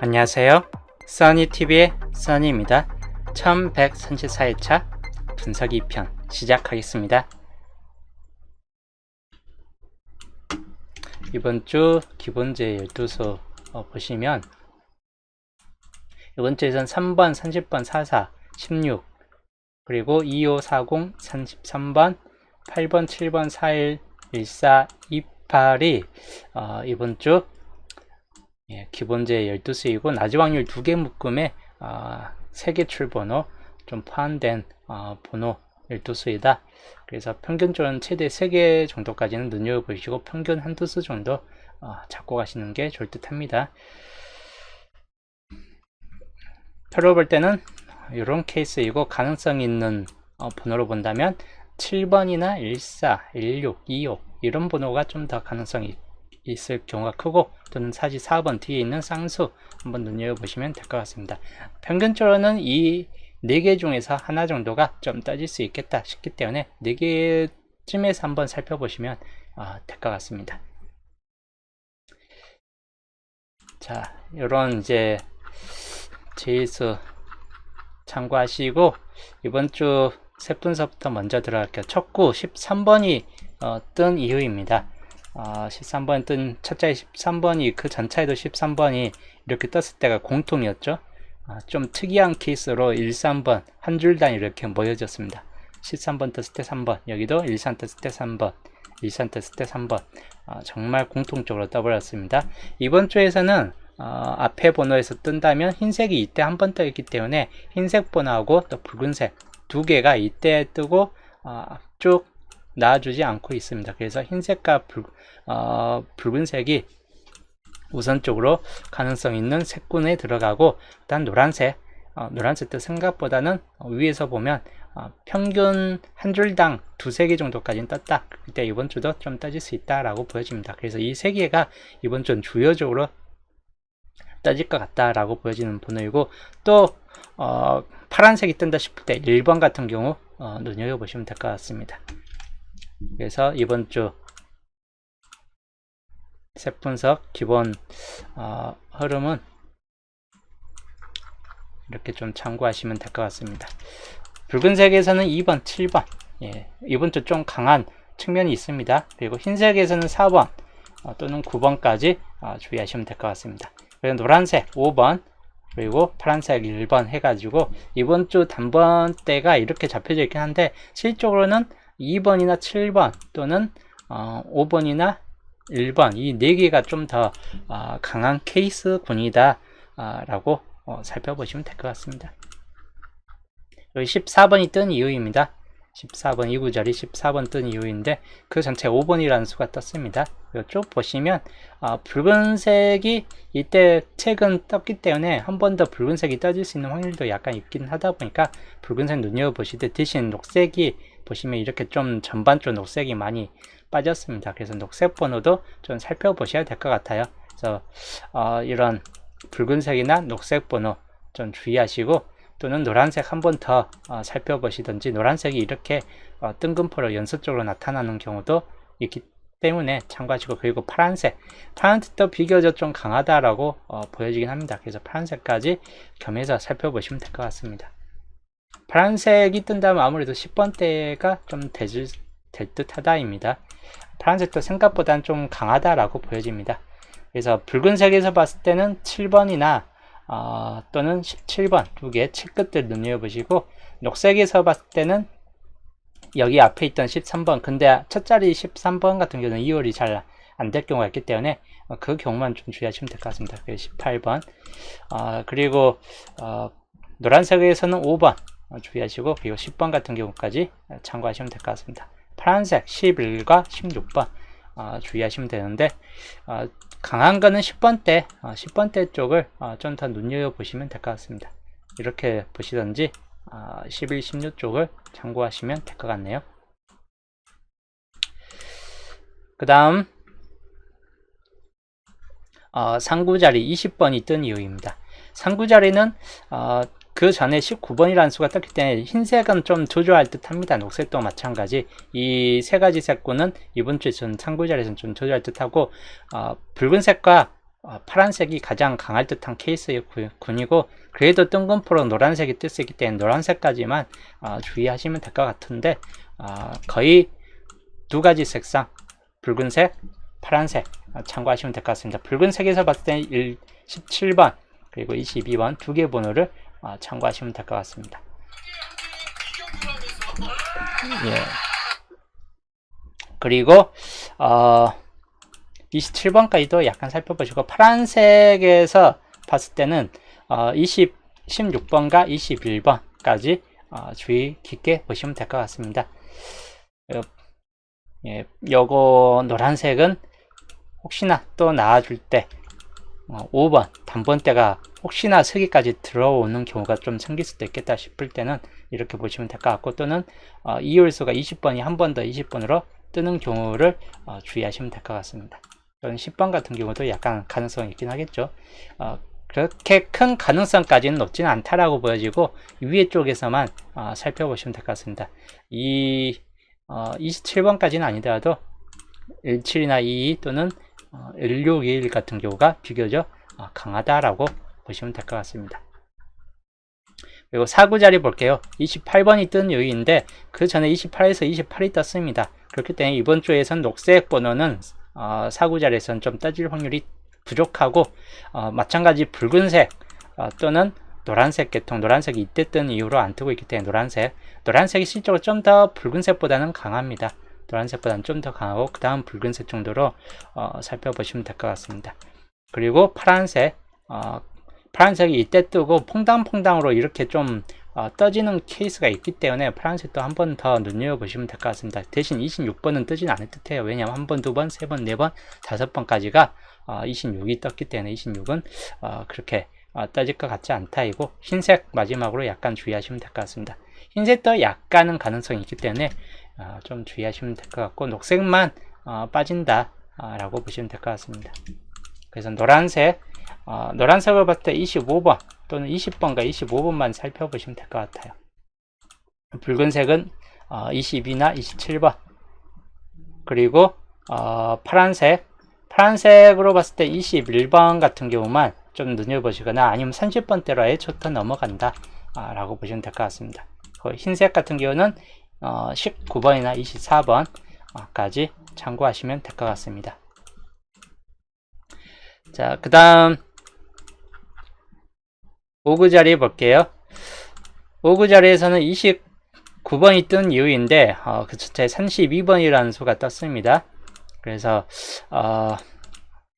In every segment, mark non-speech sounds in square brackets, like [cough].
안녕하세요. 써니TV의 써니입니다. 1134회차 분석이 편 시작하겠습니다. 이번 주 기본제 12수 어, 보시면 이번 주에선 3번, 30번, 44, 16 그리고 25, 40, 33번, 8번, 7번, 41, 14, 28이 어, 이번 주 예, 기본제 12수이고 낮이 확률 2개 묶음에 어, 3개 출번호 좀 포함된 어, 번호 12수이다. 그래서 평균적으로는 최대 3개 정도까지는 눈여겨보시고 평균 한두 수 정도 어, 잡고 가시는 게 좋을 듯 합니다. 표로 볼 때는 이런 케이스이고 가능성 있는 어, 번호로 본다면 7번이나 14, 16, 25 이런 번호가 좀 더 가능성이 있을 경우가 크고 또는 사지 4번 뒤에 있는 쌍수 한번 눈여겨보시면 될 것 같습니다. 평균적으로는 이 4개 중에서 하나 정도가 좀 따질 수 있겠다 싶기 때문에 4개쯤에서 한번 살펴보시면 어, 될것 같습니다. 자, 이런 이제 제이수 참고하시고 이번 주 세 분서부터 먼저 들어갈게요. 첫구 13번이 어, 뜬 이유입니다. 어, 13번 뜬 첫자리 13번이 그 전차에도 13번이 이렇게 떴을 때가 공통이었죠. 어, 좀 특이한 케이스로 1, 3번 한 줄 단 이렇게 모여졌습니다. 13번 떴을 때 3번 여기도 1, 3 떴을 때 3번 1, 3 떴을 때 3번 어, 정말 공통적으로 떠버렸습니다. 이번 주에서는 어, 앞에 번호에서 뜬다면 흰색이 이때 한 번 떠있기 때문에 흰색 번호하고 또 붉은색 두 개가 이때 뜨고 어, 쭉 나와주지 않고 있습니다. 그래서 흰색과 붉, 어, 붉은색이 우선적으로 가능성 있는 색군에 들어가고 일단 노란색 어, 노란색도 생각보다는 위에서 보면 어, 평균 한 줄당 두세 개 정도까지는 떴다. 그때 이번 주도 좀 떠질 수 있다 라고 보여집니다. 그래서 이 세 개가 이번 주는 주요적으로 떠질 것 같다 라고 보여지는 번호이고 또 어, 파란색이 뜬다 싶을 때 1번 같은 경우 어, 눈여겨보시면 될 것 같습니다. 그래서 이번 주 세분석 기본 어, 흐름은 이렇게 좀 참고하시면 될 것 같습니다. 붉은색에서는 2번, 7번 예, 이번 주 좀 강한 측면이 있습니다. 그리고 흰색에서는 4번 어, 또는 9번까지 어, 주의하시면 될 것 같습니다. 그리고 노란색 5번 그리고 파란색 1번 해가지고 이번 주 단번대가 이렇게 잡혀져 있긴 한데 실적으로는 2번이나 7번 또는 어, 5번이나 1번 이네 개가 좀더 어, 강한 케이스군이다 어, 라고 어, 살펴보시면 될 것 같습니다. 여기 14번이 뜬 이유입니다. 14번 이 구절이 14번 뜬 이유인데 그 전체 5번이라는 수가 떴습니다. 쭉 보시면 어, 붉은색이 이때 책은 떴기 때문에 한 번 더 붉은색이 떠질 수 있는 확률도 약간 있긴 하다 보니까 붉은색 눈여겨보시되 대신 녹색이 보시면 이렇게 좀 전반적으로 녹색이 많이 빠졌습니다. 그래서 녹색 번호도 좀 살펴보셔야 될 것 같아요. 그래서 어, 이런 붉은색이나 녹색 번호 좀 주의하시고 또는 노란색 한 번 더 어, 살펴보시든지 노란색이 이렇게 어, 뜬금포로 연속적으로 나타나는 경우도 있기 때문에 참고하시고 그리고 파란색 파란색도 비교적 좀 강하다라고 어, 보여지긴 합니다. 그래서 파란색까지 겸해서 살펴보시면 될 것 같습니다. 파란색이 뜬다면 아무래도 10번대가 좀 되질, 될 듯하다입니다. 파란색도 생각보다는 좀 강하다라고 보여집니다. 그래서 붉은색에서 봤을 때는 7번이나 어, 또는 17번 두개 칠끝들 눈여겨보시고 녹색에서 봤을 때는 여기 앞에 있던 13번 근데 첫 자리 13번 같은 경우는 2월이 잘 안 될 경우가 있기 때문에 어, 그 경우만 좀 주의하시면 될 것 같습니다. 그리고 18번 어, 그리고 어, 노란색에서는 5번 어, 주의하시고 그리고 10번 같은 경우까지 참고하시면 될 것 같습니다. 파란색 11과 16번 어, 주의하시면 되는데 어, 강한 거는 10번대 10번 대 쪽을 좀더 눈여겨보시면 될 것 같습니다. 이렇게 보시던지 11, 16 쪽을 참고하시면 될 것 같네요. 그 다음 어, 상구자리 20번이 뜬 이유입니다. 상구자리는 어, 그 전에 19번이라는 수가 떴기 때문에 흰색은 좀 조조할 듯 합니다. 녹색도 마찬가지. 이 세 가지 색구는 이번 주에 전 상구 자리에서는 좀 조조할 듯 하고, 어, 붉은색과 어, 파란색이 가장 강할 듯한 케이스의 구- 군이고 그래도 뜬금포로 노란색이 있기 때문에 노란색까지만 어, 주의하시면 될 것 같은데 어, 거의 두 가지 색상 붉은색, 파란색 어, 참고하시면 될 것 같습니다. 붉은색에서 봤을 때는 1, 17번 그리고 22번 두 개 번호를 어, 참고하시면 될 것 같습니다. 예. 그리고 어, 27번까지도 약간 살펴보시고 파란색에서 봤을 때는 어, 20, 16번과 21번까지 어, 주의 깊게 보시면 될 것 같습니다. 요, 예, 요거 노란색은 혹시나 또 나와줄 때 어, 5번 단번대가 혹시나 서기까지 들어오는 경우가 좀 생길 수도 있겠다 싶을 때는 이렇게 보시면 될 것 같고 또는 어, 이율수가 20번이 한 번 더 20번으로 뜨는 경우를 어, 주의하시면 될 것 같습니다. 또는 10번 같은 경우도 약간 가능성이 있긴 하겠죠. 어, 그렇게 큰 가능성까지는 높지는 않다라고 보여지고 위에 쪽에서만 어, 살펴보시면 될 것 같습니다. 이 어, 27번까지는 아니더라도 17이나 22 또는 어, 1621 같은 경우가 비교적 어, 강하다라고 보시면 될 것 같습니다. 그리고 사구 자리 볼게요. 28번이 뜬 요인데 그 전에 28에서 28이 떴습니다. 그렇기 때문에 이번 주에선 녹색 번호는 어, 사구 자리에서는 좀 떠질 확률이 부족하고 어, 마찬가지 붉은색 어, 또는 노란색 계통 노란색이 이때 뜬 이후로 안 뜨고 있기 때문에 노란색 노란색이 실적으로 좀 더 붉은색보다는 강합니다. 노란색보다는 좀 더 강하고 그 다음 붉은색 정도로 어, 살펴보시면 될 것 같습니다. 그리고 파란색 어, 파란색이 이때 뜨고 퐁당퐁당으로 이렇게 좀 어, 떠지는 케이스가 있기 때문에 파란색도 한 번 더 눈여겨보시면 될 것 같습니다. 대신 26번은 뜨진 않을 듯해요. 왜냐하면 한 번, 두 번, 세 번, 네 번, 다섯 번까지가 어, 26이 떴기 때문에 26은 어, 그렇게 어, 떠질 것 같지 않다 이고 흰색 마지막으로 약간 주의하시면 될 것 같습니다. 흰색도 약간은 가능성이 있기 때문에 어, 좀 주의하시면 될 것 같고 녹색만 어, 빠진다 어, 라고 보시면 될 것 같습니다. 그래서 노란색 어, 노란색을 봤을 때 25번 또는 20번과 25번만 살펴보시면 될 것 같아요. 붉은색은 어, 22나 27번 그리고 어, 파란색 파란색으로 봤을 때 21번 같은 경우만 좀 눈여보시거나 아니면 30번대로 아예 초터 넘어간다 아, 라고 보시면 될 것 같습니다. 그 흰색 같은 경우는 어, 19번이나 24번까지 참고하시면 될 것 같습니다. 자, 그 다음 오그 자리 볼게요. 오그 자리에서는 29번이 뜬 이유인데 어, 그 첫째 32번이라는 수가 떴습니다. 그래서 어,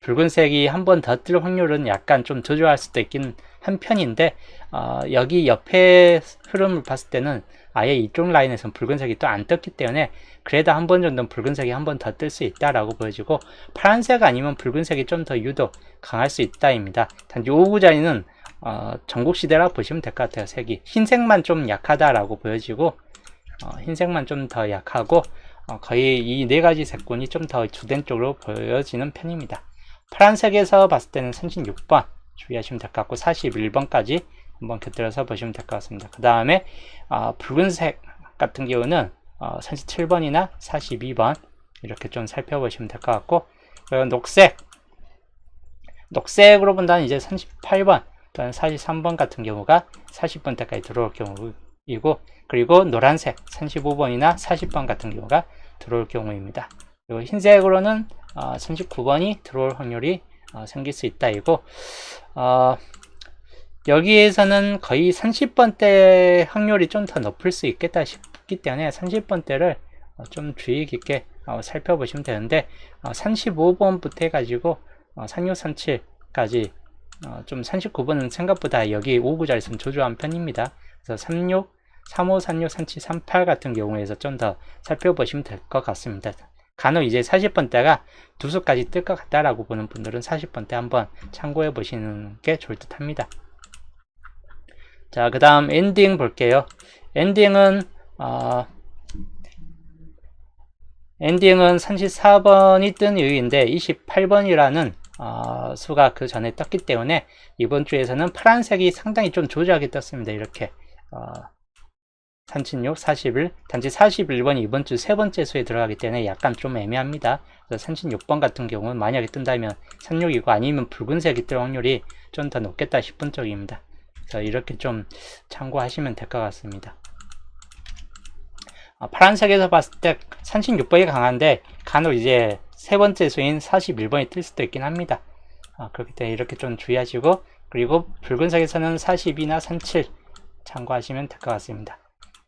붉은색이 한 번 더 뜰 확률은 약간 좀 저조할 수도 있긴 한 편인데 어, 여기 옆에 흐름을 봤을 때는 아예 이쪽 라인에서는 붉은색이 또 안 떴기 때문에 그래도 한 번 정도는 붉은색이 한 번 더 뜰 수 있다라고 보여지고 파란색 아니면 붉은색이 좀 더 유독 강할 수 있다입니다. 단지 오구 자리는 어, 전국시대라 보시면 될 것 같아요. 색이 흰색만 좀 약하다라고 보여지고 어, 흰색만 좀 더 약하고 어, 거의 이 네 가지 색군이 좀 더 주된 쪽으로 보여지는 편입니다. 파란색에서 봤을 때는 36번 주의하시면 될 것 같고 41번까지 한번 곁들여서 보시면 될 것 같습니다. 그 다음에 어, 붉은색 같은 경우는 어, 37번이나 42번 이렇게 좀 살펴보시면 될 것 같고 그리고 녹색 녹색으로 본다면 이제 38번 또는 43번 같은 경우가 40번 대까지 들어올 경우이고 그리고 노란색 35번이나 40번 같은 경우가 들어올 경우입니다. 그리고 흰색으로는 어, 39번이 들어올 확률이 어, 생길 수 있다 이고 어, 여기에서는 거의 30번대 확률이 좀 더 높을 수 있겠다 싶기 때문에 30번대를 어, 좀 주의 깊게 어, 살펴보시면 되는데 어, 35번부터 해가지고 어, 3637까지 어, 좀 39번은 생각보다 여기 5구 자리에서는 조조한 편입니다. 그래서 36, 35, 36, 37, 38 같은 경우에서 좀 더 살펴보시면 될 것 같습니다. 간혹 이제 40번대가 두 수까지 뜰 것 같다라고 보는 분들은 40번대 한번 참고해 보시는 게 좋을 듯 합니다. 자, 그 다음 엔딩 볼게요. 엔딩은, 어, 엔딩은 34번이 뜬 이유인데 28번이라는 어, 수가 그 전에 떴기 때문에 이번 주에서는 파란색이 상당히 좀 조저하게 떴습니다. 이렇게 어, 산신육 41, 단지 41번이 이번 주 세 번째 수에 들어가기 때문에 약간 좀 애매합니다. 그래서 산신 6번 같은 경우는 만약에 뜬다면 산육이고 아니면 붉은색이 뜰 확률이 좀 더 높겠다 싶은 쪽입니다. 그래서 이렇게 좀 참고하시면 될 것 같습니다. 어, 파란색에서 봤을 때 산신 6번이 강한데 간혹 이제 세 번째 수인 41번이 뜰 수도 있긴 합니다. 어, 그렇기 때문에 이렇게 좀 주의하시고 그리고 붉은색에서는 42나 37 참고하시면 될 것 같습니다.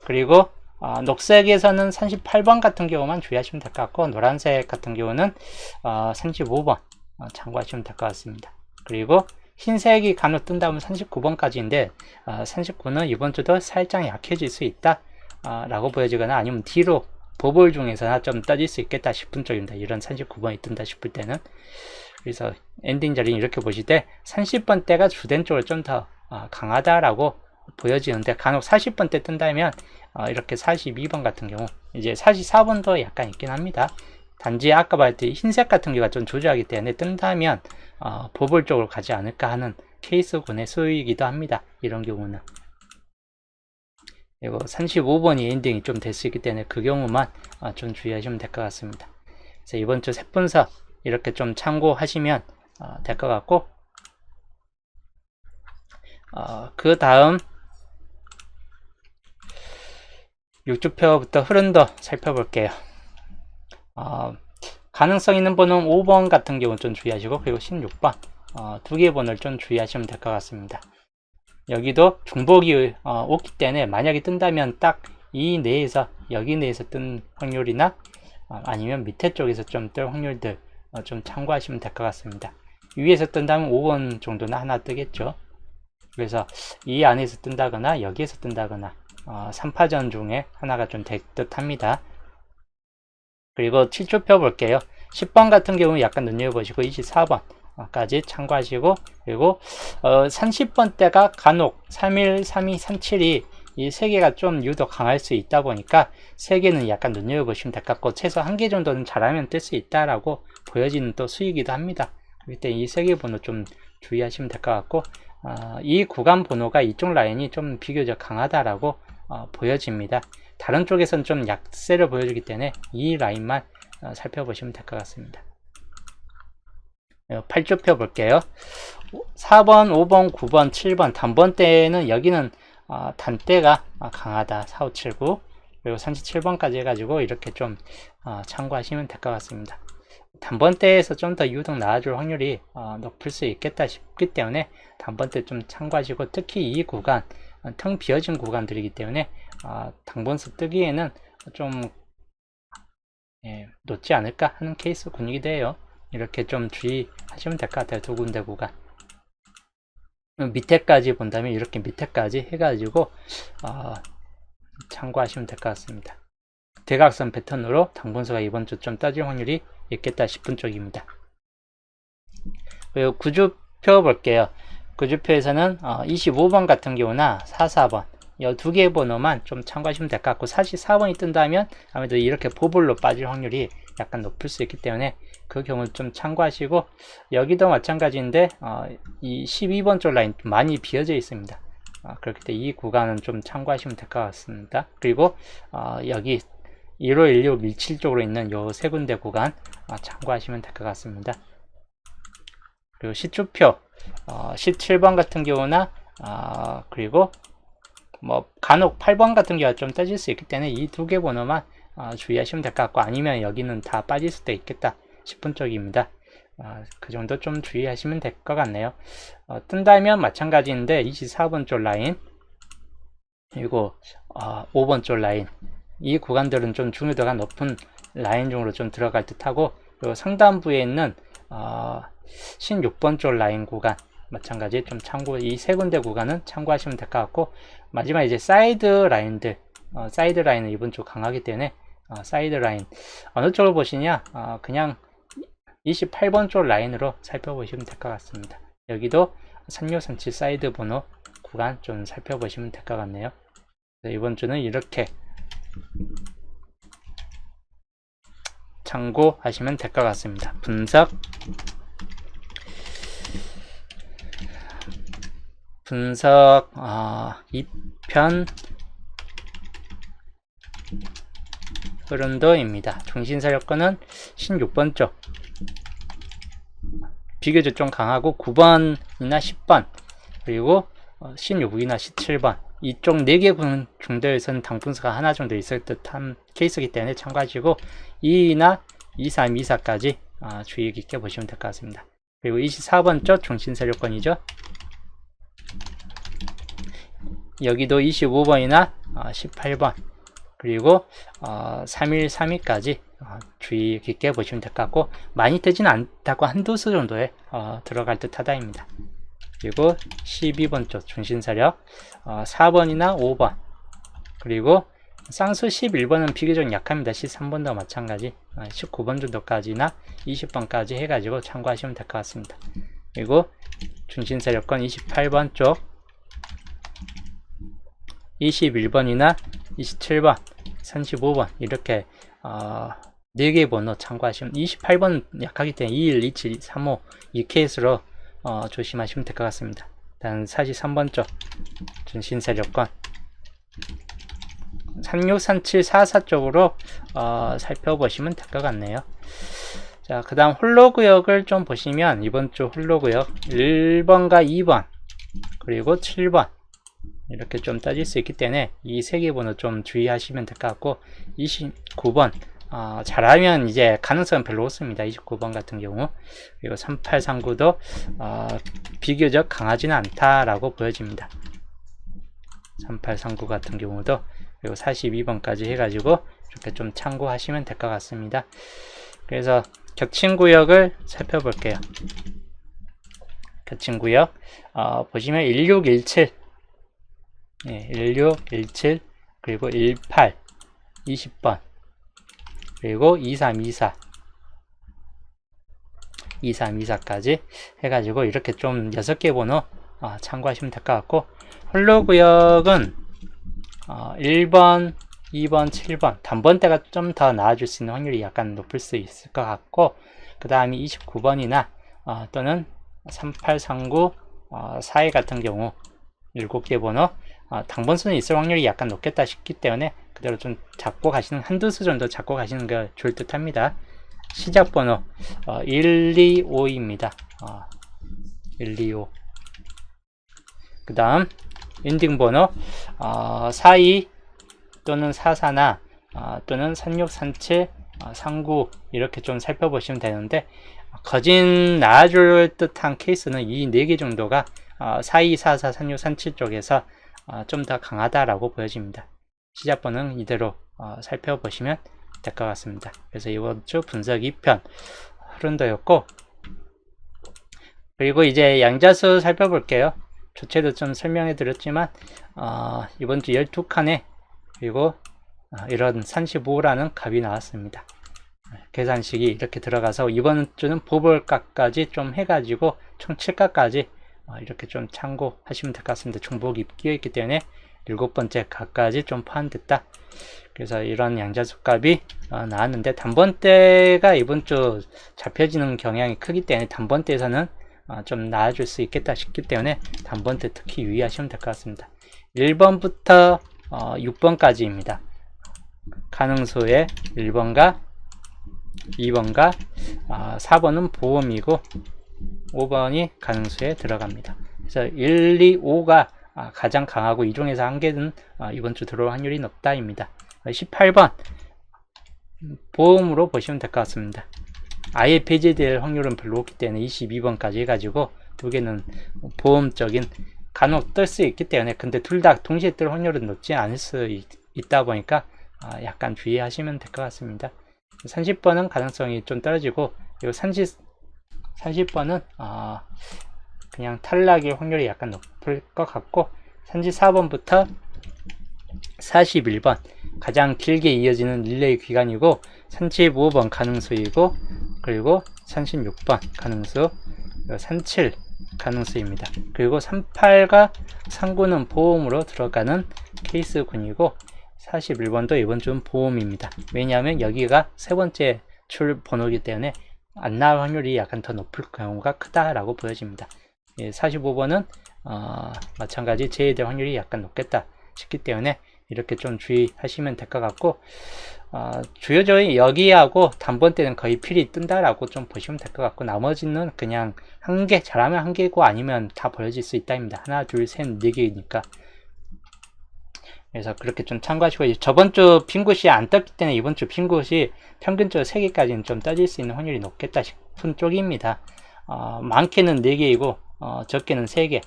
그리고 어, 녹색에서는 38번 같은 경우만 주의하시면 될 것 같고 노란색 같은 경우는 어, 35번 어, 참고하시면 될 것 같습니다. 그리고 흰색이 간혹 뜬다면 39번까지인데 어, 39는 이번 주도 살짝 약해질 수 있다 어, 라고 보여지거나 아니면 뒤로 보볼 중에서나 좀 떠질 수 있겠다 싶은 쪽입니다. 이런 39번이 뜬다 싶을 때는 그래서 엔딩 자리는 이렇게 보실 때 30번 대가 주된 쪽으로 좀더 어, 강하다라고 보여지는데 간혹 40번대 뜬다면 어, 이렇게 42번 같은 경우 이제 44번도 약간 있긴 합니다. 단지 아까 말했듯이 흰색 같은 경우가 좀 조절하기 때문에 뜬다면 어, 보볼 쪽으로 가지 않을까 하는 케이스군의 수이기도 합니다. 이런 경우는 그리고 35번이 엔딩이 좀 될 수 있기 때문에 그 경우만 어, 좀 주의하시면 될 것 같습니다. 그래서 이번 주 색분석 이렇게 좀 참고하시면 어, 될것 같고 어, 그 다음 6주표부터 흐름도 살펴볼게요. 어, 가능성 있는 번호는 5번 같은 경우는 좀 주의하시고 그리고 16번 어, 두 개의 번호를 좀 주의하시면 될 것 같습니다. 여기도 중복이 어, 오기 때문에 만약에 뜬다면 딱 이 내에서 여기 내에서 뜬 확률이나 어, 아니면 밑에 쪽에서 좀 뜰 확률들 어, 좀 참고하시면 될 것 같습니다. 위에서 뜬다면 5번 정도는 하나 뜨겠죠. 그래서 이 안에서 뜬다거나 여기에서 뜬다거나 어, 3파전 중에 하나가 좀 될 듯 합니다. 그리고 7조표 볼게요. 10번 같은 경우 약간 눈여겨보시고 24번 까지 참고하시고 그리고 어, 30번대가 간혹 31, 32, 37이 이 세 개가 좀 유독 강할 수 있다 보니까 세 개는 약간 눈여겨보시면 될 것 같고 최소 한 개 정도는 잘하면 뜰 수 있다라고 보여지는 또 수이기도 합니다. 그렇기 때문에 이세 개 번호 좀 주의하시면 될 것 같고 어, 이 구간 번호가 이쪽 라인이 좀 비교적 강하다라고 어, 보여집니다. 다른 쪽에서는 좀 약세를 보여주기 때문에 이 라인만 어, 살펴보시면 될 것 같습니다. 8조표 볼게요. 4번, 5번, 9번, 7번 단번대는 여기는 어, 단대가 강하다. 4, 5, 7, 9 그리고 37번까지 해가지고 이렇게 좀 어, 참고하시면 될 것 같습니다. 단번대에서 좀 더 유독 나아질 확률이 어, 높을 수 있겠다 싶기 때문에 단번대 좀 참고하시고 특히 이 구간 어, 텅 비어진 구간들이기 때문에 어, 당번수 뜨기에는 좀 예, 높지 않을까 하는 케이스 군이기도 해요. 이렇게 좀 주의하시면 될 것 같아요. 두 군데 구간. 밑에까지 본다면 이렇게 밑에까지 해가지고 어, 참고하시면 될 것 같습니다. 대각선 패턴으로 당분수가 이번 주 좀 따질 확률이 있겠다 싶은 쪽입니다. 그리고 구주표 볼게요. 구주표에서는 어, 25번 같은 경우나 44번 이 두 개의 번호만 좀 참고하시면 될 것 같고 44번이 뜬다면 아무래도 이렇게 보볼로 빠질 확률이 약간 높을 수 있기 때문에 그 경우 좀 참고하시고 여기도 마찬가지인데 어, 이 12번 쪽 라인 많이 비어져 있습니다. 어, 그렇기 때문에 이 구간은 좀 참고하시면 될 것 같습니다. 그리고 어, 여기 15, 16, 17 쪽으로 있는 요 세 군데 구간 어, 참고하시면 될 것 같습니다. 그리고 시초표 어, 17번 같은 경우나 어, 그리고 뭐 간혹 8번 같은 경우가 좀 떠질 수 있기 때문에 이 두 개 번호만 어, 주의하시면 될 것 같고 아니면 여기는 다 빠질 수도 있겠다 싶은 쪽입니다. 어, 그 정도 좀 주의하시면 될 것 같네요. 어, 뜬다면 마찬가지인데 24번 쪽 라인 그리고 5번 어, 쪽 라인 이 구간들은 좀 중요도가 높은 라인 중으로 좀 들어갈 듯하고 그리고 상단부에 있는 16번 쪽 라인 구간 마찬가지 좀 참고 이 세 군데 구간은 참고하시면 될 것 같고 마지막 이제 사이드 라인들 어, 사이드 라인은 이번 주 강하기 때문에 어, 사이드 라인 어느 쪽을 보시냐 어, 그냥 28번 쪽 라인으로 살펴보시면 될 것 같습니다. 여기도 3637 사이드 번호 구간 좀 살펴보시면 될 것 같네요. 이번 주는 이렇게 참고하시면 될 것 같습니다. 분석. 분석 어, 2편 흐름도입니다. 중심사 여건은 16번 쪽 비교적 좀 강하고 9번이나 10번 그리고 16이나 17번 이쪽 4개 군 중도에서는 당분수가 하나 정도 있을 듯한 케이스이기 때문에 참고하시고 2나 2, 3, 2, 4까지 아, 주의 깊게 보시면 될 것 같습니다. 그리고 24번 쪽 중심세력권이죠. 여기도 25번이나 18번 그리고 어, 3일, 3일까지 어, 주의 깊게 보시면 될 것 같고 많이 뜨지는 않다고 한두 수 정도에 어, 들어갈 듯 하다입니다. 그리고 12번 쪽 중심세력 어, 4번이나 5번 그리고 쌍수 11번은 비교적 약합니다. 13번도 마찬가지 19번 정도까지나 20번까지 해가지고 참고하시면 될 것 같습니다. 그리고 중심세력권 28번 쪽 21번이나 27번 35번 이렇게 어, 4개 번호 참고하시면 28번 약하기 때문에 21, 27, 35 이 케이스로 어, 조심하시면 될 것 같습니다. 다음 43번 쪽 중심세력권 36, 37, 44 쪽으로 어, 살펴보시면 될 것 같네요. 자, 그 다음 홀로구역을 좀 보시면 이번 주 홀로구역 1번과 2번 그리고 7번 이렇게 좀 따질 수 있기 때문에 이 세 개 번호 좀 주의하시면 될 것 같고 29번 어, 잘하면 이제 가능성은 별로 없습니다. 29번 같은 경우 그리고 3839도 어, 비교적 강하지는 않다라고 보여집니다. 3839 같은 경우도 그리고 42번까지 해가지고 이렇게 좀 참고하시면 될 것 같습니다. 그래서 겹친 구역을 살펴볼게요. 겹친 구역 어, 보시면 1617 예, 1617 그리고 18 20번 그리고 2324 2324까지 해가지고 이렇게 좀 6개 번호 어, 참고하시면 될 것 같고 홀로 구역은 어, 1번, 2번, 7번 단번대가 좀 더 나아질 수 있는 확률이 약간 높을 수 있을 것 같고 그 다음이 29번이나 어, 또는 3839 어, 4회 같은 경우 7개 번호 어, 당번수는 있을 확률이 약간 높겠다 싶기 때문에 그대로 좀 잡고 가시는 한두 수 정도 잡고 가시는 게 좋을 듯 합니다. 시작 번호 어, 125입니다. 어, 125. 그 다음 엔딩 번호 어, 42 또는 44나 어, 또는 3637, 어, 39 이렇게 좀 살펴보시면 되는데 거진 나아줄 듯한 케이스는 이 4개 정도가 어, 42, 44, 36, 37 쪽에서 어, 좀 더 강하다라고 보여집니다. 시작번은 이대로 어, 살펴보시면 될 것 같습니다. 그래서 이번 주 분석 2편 흐른도였고 그리고 이제 양자수 살펴볼게요. 조체도 좀 설명해 드렸지만 어, 이번 주 12칸에 그리고 어, 이런 35라는 값이 나왔습니다. 계산식이 이렇게 들어가서 이번 주는 보볼값까지 좀 해가지고 총 7값까지 어, 이렇게 좀 참고하시면 될 것 같습니다. 중복이 끼어 있기 때문에 일곱 번째 값까지 좀 포함됐다. 그래서 이런 양자수 값이 어, 나왔는데 단번대가 이번 주 잡혀지는 경향이 크기 때문에 단번대에서는 어, 좀 나아질 수 있겠다 싶기 때문에 단번대 특히 유의하시면 될 것 같습니다. 1번부터 어, 6번까지입니다. 가능수의 1번과 2번과 어, 4번은 보험이고 5번이 가능수에 들어갑니다. 그래서 1, 2, 5가 가장 강하고 이 중에서 한 개는 아, 이번 주 들어올 확률이 높다입니다. 18번 보험으로 보시면 될 것 같습니다. 아예 폐지될 확률은 별로 없기 때문에 22번까지 해가지고 두 개는 보험적인 간혹 뜰 수 있기 때문에 근데 둘 다 동시에 뜰 확률은 높지 않을 수 있, 다 보니까 아, 약간 주의하시면 될 것 같습니다. 30번은 가능성이 좀 떨어지고 그리고 30, 30번은 어, 그냥 탈락의 확률이 약간 높 을 것 같고 34번부터 41번 가장 길게 이어지는 릴레이 기간이고 35번 가능수이고 그리고 36번 가능수 37 가능수입니다. 그리고 38과 39는 보험으로 들어가는 케이스군이고 41번도 이번 주는 보험입니다. 왜냐하면 여기가 세 번째 출 번호이기 때문에 안 나올 확률이 약간 더 높을 경우가 크다라고 보여집니다. 예, 45번은 어, 마찬가지 제외될 확률이 약간 높겠다 싶기 때문에 이렇게 좀 주의하시면 될 것 같고 어, 주요 조인 여기하고 단번대는 거의 필이 뜬다라고 좀 보시면 될 것 같고 나머지는 그냥 한 개 잘하면 한 개고 아니면 다 벌어질 수 있다입니다. 하나 둘셋네 개니까 그래서 그렇게 좀 참고하시고 저번 주 빈곳이 안 떴기 때문에 이번 주 빈곳이 평균적으로 3개까지는 좀 떠질 수 있는 확률이 높겠다 싶은 쪽입니다. 어, 많게는 4개이고 어, 적게는 3개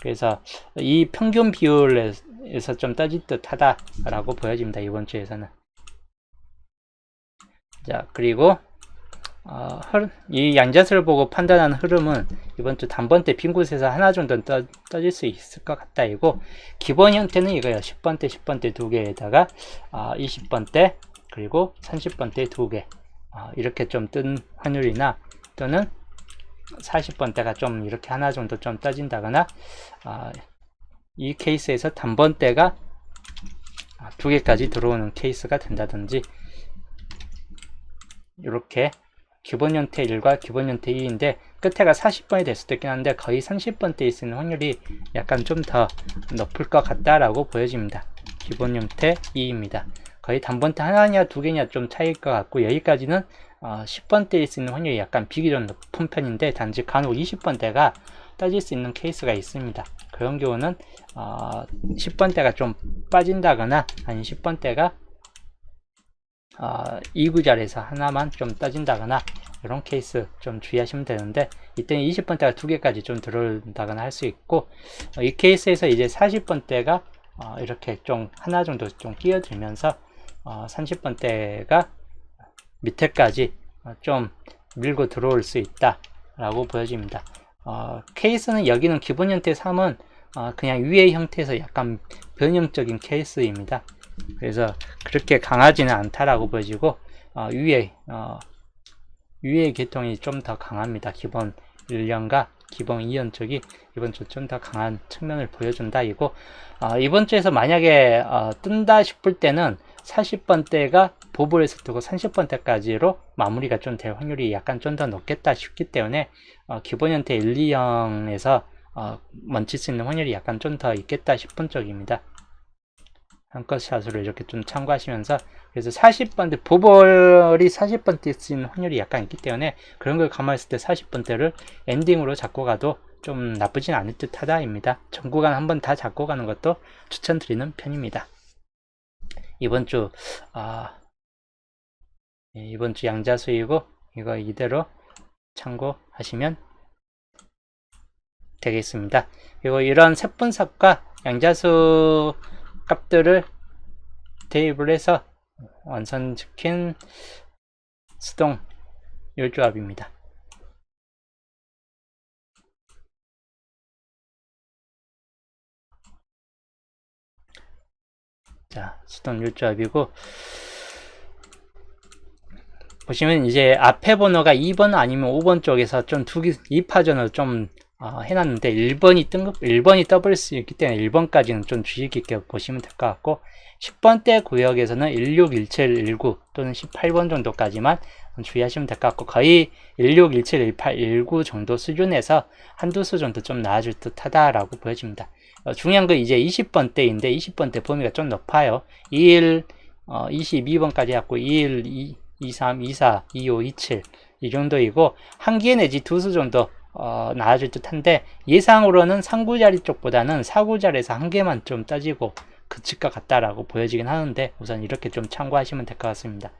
그래서 이 평균 비율에서 좀 떠질 듯 하다라고 보여집니다. 이번 주에서는 자 그리고 어, 이 양자수를 보고 판단하는 흐름은 이번 주 단번대 빈 곳에서 하나 정도 떠, 떠질 수 있을 것 같다 이고 기본 형태는 이거예요 10번대 10번대 두 개에다가 어, 20번대 그리고 30번대 두개 어, 이렇게 좀 뜬 확률이나 또는 40번대가 좀 이렇게 하나 정도 좀 떠진다거나 어, 이 케이스에서 단번대가 두 개까지 들어오는 케이스가 된다든지 이렇게 기본 형태 1과 기본 형태 2인데 끝에가 40번이 될 수도 있긴 한데 거의 30번대 있는 확률이 약간 좀 더 높을 것 같다라고 보여집니다. 기본 형태 2입니다. 거의 단번대 하나냐 두 개냐 좀 차이일 것 같고 여기까지는 어, 10번대일 수 있는 확률이 약간 비교적 높은 편인데 단지 간혹 20번대가 따질 수 있는 케이스가 있습니다. 그런 경우는 어, 10번대가 좀 빠진다거나 아니 10번대가 어, 2구자리에서 하나만 좀 떠진다거나 이런 케이스 좀 주의하시면 되는데 이때는 20번대가 두 개까지 좀 들어온다거나 할 수 있고 어, 이 케이스에서 이제 40번대가 어, 이렇게 좀 하나 정도 좀 끼어들면서 어, 30번대가 밑에까지 어, 좀 밀고 들어올 수 있다 라고 보여집니다 어, 케이스는 여기는 기본 형태 3은 어, 그냥 위의 형태에서 약간 변형적인 케이스입니다 그래서 그렇게 강하지는 않다라고 보여지고 어, 위에 어, 위의 계통이 좀 더 강합니다. 기본 1년과 기본 2년 쪽이 이번 주 좀 더 강한 측면을 보여준다 이고 어, 이번 주에서 만약에 어, 뜬다 싶을 때는 40번대가 보볼에서 뜨고 30번대까지로 마무리가 좀 될 확률이 약간 좀 더 높겠다 싶기 때문에 어, 기본 형태 1, 2형에서 어, 멈출 수 있는 확률이 약간 좀 더 있겠다 싶은 쪽입니다. 한컷샷으로 이렇게 좀 참고하시면서 그래서 40번대 보벌이 40번대 쓰는 확률이 약간 있기 때문에 그런 걸 감안했을 때 40번대를 엔딩으로 잡고 가도 좀 나쁘진 않을 듯 하다입니다 전 구간 한번 다 잡고 가는 것도 추천드리는 편입니다 이번 주 아, 예, 이번 주 양자 수이고 이거 이대로 참고하시면 되겠습니다 그리고 이런 세분석과 양자수 값들을 대입을 해서 완성시킨 수동 요조합입니다. 자, 수동 요조합이고 보시면 이제 앞에 번호가 2번 아니면 5번 쪽에서 좀두 개, 2파전으로 좀 어, 해놨는데 1번이 뜬급 1번이 떠버릴 수 있기 때문에 1번까지는 좀 주의 깊게 보시면 될 것 같고 10번대 구역에서는 16, 17, 19 또는 18번 정도까지만 주의하시면 될 것 같고 거의 16, 17, 18, 19 정도 수준에서 한두 수 정도 좀 나아질 듯 하다라고 보여집니다. 어, 중요한 건 이제 20번대인데 20번대 범위가 좀 높아요. 21, 어, 22번까지 갖고 21, 2, 23, 24, 25, 27 이 정도이고 한 개 내지 두 수 정도 어, 나아질 듯한데 예상으로는 3구자리 쪽보다는 4구자리에서 한 개만 좀 따지고 것 같다라고 보여지긴 하는데 우선 이렇게 좀 참고하시면 될 것 같습니다.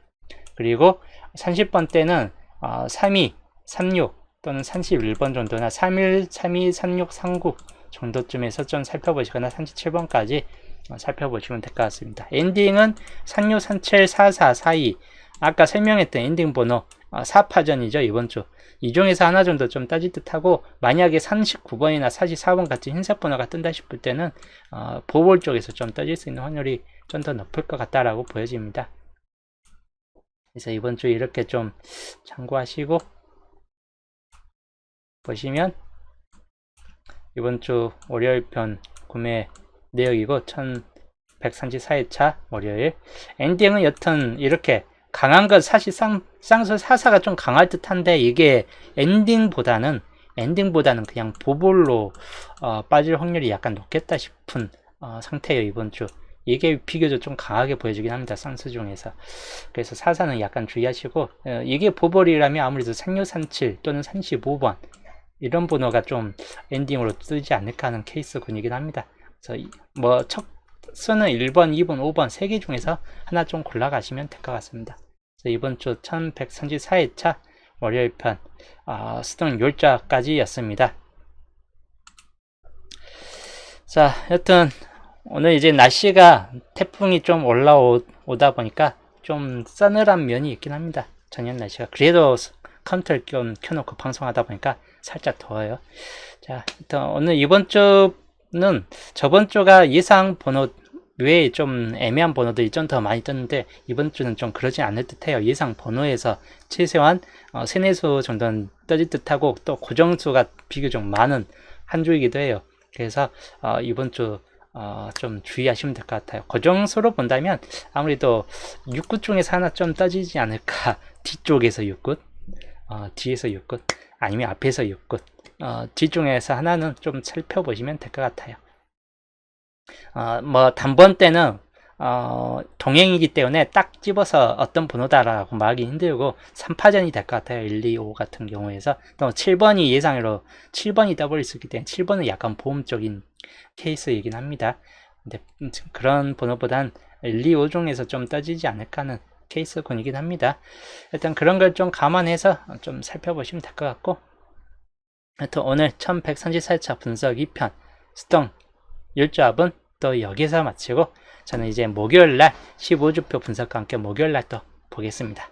그리고 30번 때는 어, 32, 36 또는 31번 정도나 31, 32, 36, 39 정도쯤에서 좀 살펴보시거나 37번까지 어, 살펴보시면 될 것 같습니다. 엔딩은 36, 37, 44, 42 아까 설명했던 엔딩 번호 어, 4파전이죠 이번 주. 이 중에서 하나 정도 좀 따질 듯 하고 만약에 39번이나 44번 같은 흰색 번호가 뜬다 싶을 때는 어, 보볼 쪽에서 좀 떠질 수 있는 확률이 좀 더 높을 것 같다라고 보여집니다. 그래서 이번 주 이렇게 좀 참고하시고 보시면 이번 주 월요일 편 구매 내역이고 1134회차 월요일 엔딩은 여튼 이렇게 강한 건 사실상 쌍수 사사가 좀 강할 듯한데 이게 엔딩보다는 엔딩보다는 그냥 보볼로 어, 빠질 확률이 약간 높겠다 싶은 어, 상태예요 이번 주 이게 비교적 좀 강하게 보여지긴 합니다. 쌍수 중에서. 그래서 사사는 약간 주의하시고 어, 이게 보벌이라면 아무래도 상류산칠 또는 35번 이런 번호가 좀 엔딩으로 뜨지 않을까 하는 케이스군이긴 합니다. 그래서 이- 뭐첫 수는 1번, 2번, 5번 세개 중에서 하나 좀 골라가시면 될 것 같습니다. 그래서 이번 주 1134회차 월요일 편 아, 수동 율자까지였습니다. 자, 여튼 오늘 이제 날씨가 태풍이 좀 올라오다 보니까 좀 싸늘한 면이 있긴 합니다. 저녁 날씨가 그래도 컴퓨터를 좀 켜놓고 방송하다 보니까 살짝 더워요. 자, 일단 오늘 이번 주 는 저번 주가 예상 번호 외에 좀 애매한 번호들이 좀 더 많이 떴는데 이번 주는 좀 그러지 않을 듯해요. 예상 번호에서 최소한 어, 세네 수 정도는 떠질 듯하고 또 고정수가 비교적 많은 한 주이기도 해요. 그래서 어, 이번 주 어, 좀 주의하시면 될 것 같아요. 고정수로 본다면 아무래도 6굿 중에서 하나 좀 떠지지 않을까. [laughs] 뒤쪽에서 6굿, 어, 뒤에서 6굿, 아니면 앞에서 6굿. 어, 뒤중에서 하나는 좀 살펴보시면 될 것 같아요. 어, 뭐 단번 때는 어, 동행이기 때문에 딱 집어서 어떤 번호다라고 말하기 힘들고 3파전이 될 것 같아요. 1, 2, 5 같은 경우에서 또 7번이 예상으로 7번이 더블 있었기 때문에 7번은 약간 보험적인 케이스이긴 합니다. 근데 그런 번호보단 1, 2, 5 중에서 좀 떠지지 않을까 하는 케이스군이긴 합니다. 일단 그런 걸 좀 감안해서 좀 살펴보시면 될 것 같고 하여튼 오늘 1134차 분석 2편 스톤 율조합은 또 여기서 마치고 저는 이제 목요일날 15주표 분석과 함께 목요일날 또 보겠습니다.